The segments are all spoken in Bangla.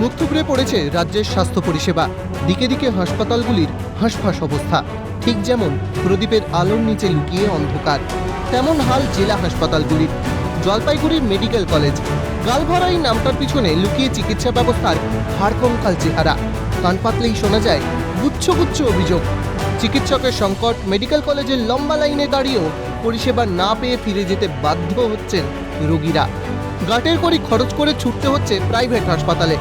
মুখ থুবড়ে পড়েছে রাজ্যের স্বাস্থ্য পরিষেবা। দিকে দিকে হাসপাতালগুলির হাঁসফাঁস অবস্থা। ঠিক যেমন প্রদীপের আলোর নিচে লুকিয়ে অন্ধকার, তেমন হাল জেলা হাসপাতালগুলির। জলপাইগুড়ির মেডিকেল কলেজ গালভরা এই নামটার পিছনে লুকিয়ে চিকিৎসা ব্যবস্থার হাড়কঙ্কাল চেহারা। কান পাতলেই শোনা যায় গুচ্ছ গুচ্ছ অভিযোগ। চিকিৎসকের সংকট, মেডিকেল কলেজের লম্বা লাইনে দাঁড়িয়েও পরিষেবা না পেয়ে ফিরে যেতে বাধ্য হচ্ছেন রোগীরা। গাটের করি খরচ করে ছুটতে হচ্ছে প্রাইভেট হাসপাতালে।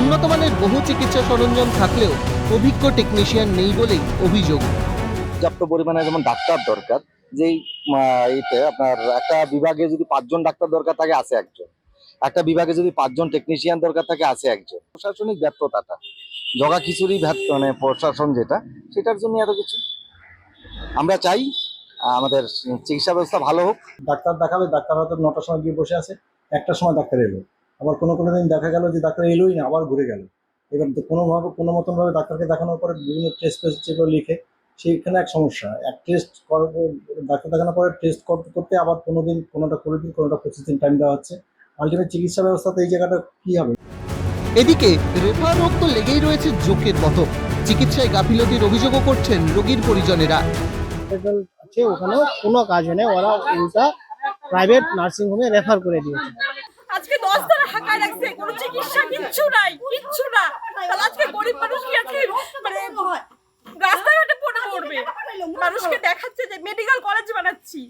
উন্নত মানের বহু চিকিৎসা সরঞ্জাম থাকলেও অভিজ্ঞ টেকনিশিয়ান নেই বলেই অভিযোগ। পর্যাপ্ত পরিমাণে যেমন ডাক্তার দরকার যেই এতে আপনার একটা বিভাগে যদি পাঁচজন ডাক্তার দরকার থাকে আছে একজন। একটা বিভাগে যদি পাঁচজন টেকনিশিয়ান দরকার থাকে আছে একজন। প্রশাসনিক ব্যর্থতাটা জগা খিচুড়ি ব্যর্থ মানে প্রশাসন যেটা সেটার জন্য এত কিছু। আমরা চাই আমাদের চিকিৎসা ব্যবস্থা ভালো হোক। ডাক্তার দেখাবে ডাক্তার হয়তো নটার সময় গিয়ে বসে আছে। একটার সময় ডাক্তার এলো। আবার কোনো কোনো দিন দেখা গেল যে ডাক্তার এলোই না আবার ঘুরে গেল। এবার তো কোনোভাবে কোনো মতনভাবে ডাক্তারকে দেখানোর পরে বিভিন্ন টেস্ট ফেস্ট যেগুলো লিখে সেইখানে এক সমস্যা। এক টেস্ট ডাক্তার দেখানোর পরে টেস্ট করতে করতে আবার কোনো দিন কোনোটা করে দিন কোনোটা পঁচিশ দিন টাইম দেওয়া হচ্ছে। আলটিমেট চিকিৎসা ব্যবস্থাতে এই জায়গাটা কী হবে? এদিকে রেফার রোগ তো লেগেই রয়েছে জোকের মতো। চিকিৎসায় গাফিলতির অভিযোগও করছেন রোগীর পরিজনেরা। আছে ওখানেও কোনো কাজ হয় না ওরা উল্টা প্রাইভেট নার্সিং হোমে রেফার করে দিয়েছে। আজকে দশ দিন হাঁকায় রাখছে কোনো চিকিৎসা কিচ্ছু নাই কিচ্ছু না। তাহলে আজকে গরিব মানুষ কি আজকে মানে রাস্তায় ওটা পড়ে পড়বে মানুষকে দেখাচ্ছে যে মেডিকেল কলেজ বানাচ্ছি।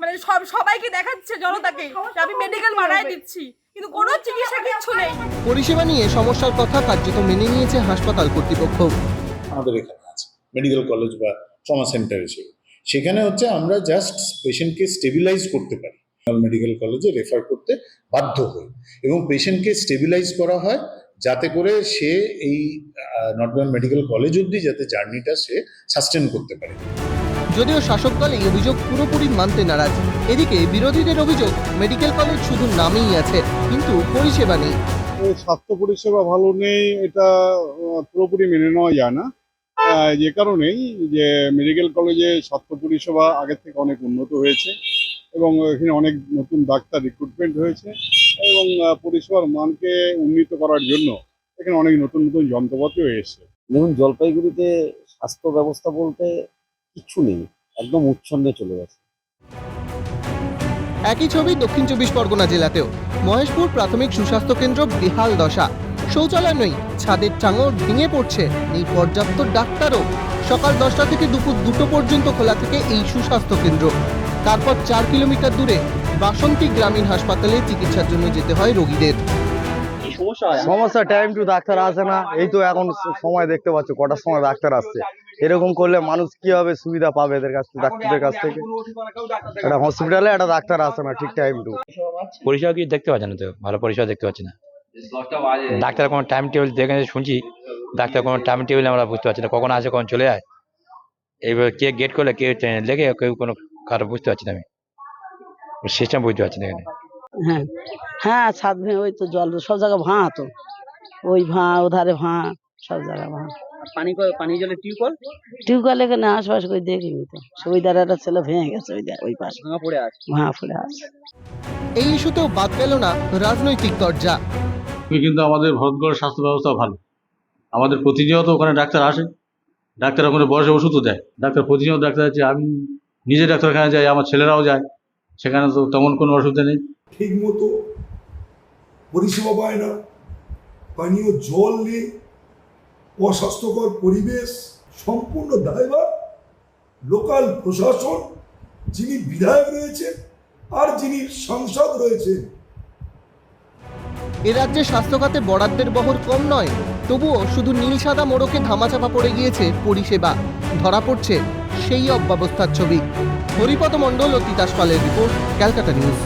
মানে সব সবাইকে দেখাচ্ছে জনতাকে যে আমি মেডিকেল বানাই দিচ্ছি কিন্তু কোনো চিকিৎসা কিচ্ছু নেই। পরিষেবা নিয়ে সমস্যার কথা কার্যত মেনে নিয়েছে হাসপাতাল কর্তৃপক্ষ। আমাদের এখানে আছে। মেডিকেল কলেজ বা ট্রমা সেন্টার হিসেবে সেখানে হচ্ছে আমরা জাস্ট পেশেন্টকে স্টেবিলাইজ করতে পারি। মেডিকেল কলেজে রেফার করতে বাধ্য হই। এবং পেশেন্টকে স্টেবিলাইজ করা হয় যাতে করে সে এই নর্থ বেঙ্গল মেডিকেল কলেজ অবধি যাতে জার্নিটা সে সাস্টেন করতে পারে। যদিও শাসক দল এই অভিযোগ পুরোপুরি মানতে নারাজ এদিকে বিরোধীদের অভিযোগ মেডিকেল কলেজ শুধু নামেই আছে কিন্তু পরিষেবা নেই। স্বাস্থ্য পরিষেবা ভালো নেই এটা পুরোপুরি মেনে নেওয়া যায় না। যে কারণেই যে মেডিকেল কলেজে স্বাস্থ্য পরিষেবা আগের থেকে অনেক উন্নত হয়েছে এবং এখানে অনেক নতুন ডাক্তার রিক্রুটমেন্ট হয়েছে এবং পরিষেবার মানকে উন্নীত করার জন্য এখানে অনেক নতুন নতুন যন্ত্রপাতিও এসেছে। দেখুন জলপাইগুড়িতে স্বাস্থ্য ব্যবস্থা বলতে কিচ্ছু নেই একদম উচ্ছন্নে চলে গেছে। একই ছবি দক্ষিণ চব্বিশ পরগনা জেলাতেও। মহেশপুর প্রাথমিক সুস্বাস্থ্য কেন্দ্র বেহাল দশা। শৌচালয় নেই ছাদের টাঙর ভেঙে পড়ছে। নেই পর্যাপ্ত ডাক্তারও সকাল দশটা থেকে দুপুর দুটো পর্যন্ত খোলা থাকে এই সুস্বাস্থ্য কেন্দ্র। তারপর চার কিলোমিটার দূরে বাসন্তী গ্রামীণ হাসপাতালে চিকিৎসার জন্য যেতে হয় রোগীদের। সমস্যা টাইম টু ডাক্তার আসে না। এই তো এখন সময় দেখতে পাচ্ছ কটার সময় ডাক্তার আসছে। এরকম করলে মানুষ কীভাবে সুবিধা পাবে এদের কাছ থেকে ডাক্তারদের কাছ থেকে? একটা হসপিটালে একটা ডাক্তার আসে না ঠিক টাইম টু পরিষেবা কি দেখতে পাচ্ছি না তো ভালো পরিষেবা দেখতে পাচ্ছি না। ডাক্তার কোনো টাইম টেবিল দেখে শুনছি ডাক্তার কোনো টাইম টেবিল আমরা বুঝতে পারছি না কখন আসে কখন চলে যায়। এইবার কে গেট করলে কে ট্রেনে লেগে কেউ কোনো কারও বুঝতে পারছি না আমি। সিস্টেম বুঝতে পারছি না এখানে। হ্যাঁ হ্যাঁ ছাদ ভেঙে ওই তো জল সব জায়গায় ভাঁ তো। ওই ভাঁ ওধারে ভাঁ সব জায়গায় ভাঁ পানি পানি জলে টিউবওয়েল? টিউবওয়েল এখানে আশপাশ করে দেখিনি তো। ওই একটা ছেলে ভেঙে গেছে ওই ওই পাশে। ভাঙা পড়ে আছে। ভাঁ পড়ে আছে। এই ইস্যুতেও বাদ গেল না রাজনৈতিক দরজা। কিন্তু আমাদের ভরতগড়ের স্বাস্থ্য ব্যবস্থা ভালো। আমাদের প্রতিনিয়ত ওখানে ডাক্তার আসে, ডাক্তার ওখানে বসে ওষুধও দেয়। ডাক্তার প্রতিনিয়ত ডাক্তার আছে, আমি নিজে ডাক্তারখানে যাই, আমার ছেলেরাও যায়, সেখানে তো তেমন কোনো অসুবিধা নেই। ঠিক মতো পরিষেবা পায় না, পানীয় জল নেই, অস্বাস্থ্যকর পরিবেশ, সম্পূর্ণ দায়ভার লোকাল প্রশাসন, যিনি বিধায়ক রয়েছেন আর যিনি সাংসদ রয়েছেন। এ রাজ্যে স্বাস্থ্যখাতে বরাদ্দের বহর কম নয়, তবুও শুধু নীল সাদা মোড়কে ধামাচাপা পড়ে গিয়েছে পরিষেবা। ধরা পড়ছে সেই অব্যবস্থার ছবি। হরিপদ মণ্ডল ও তিতাস পালের রিপোর্ট, ক্যালকাটা নিউজ।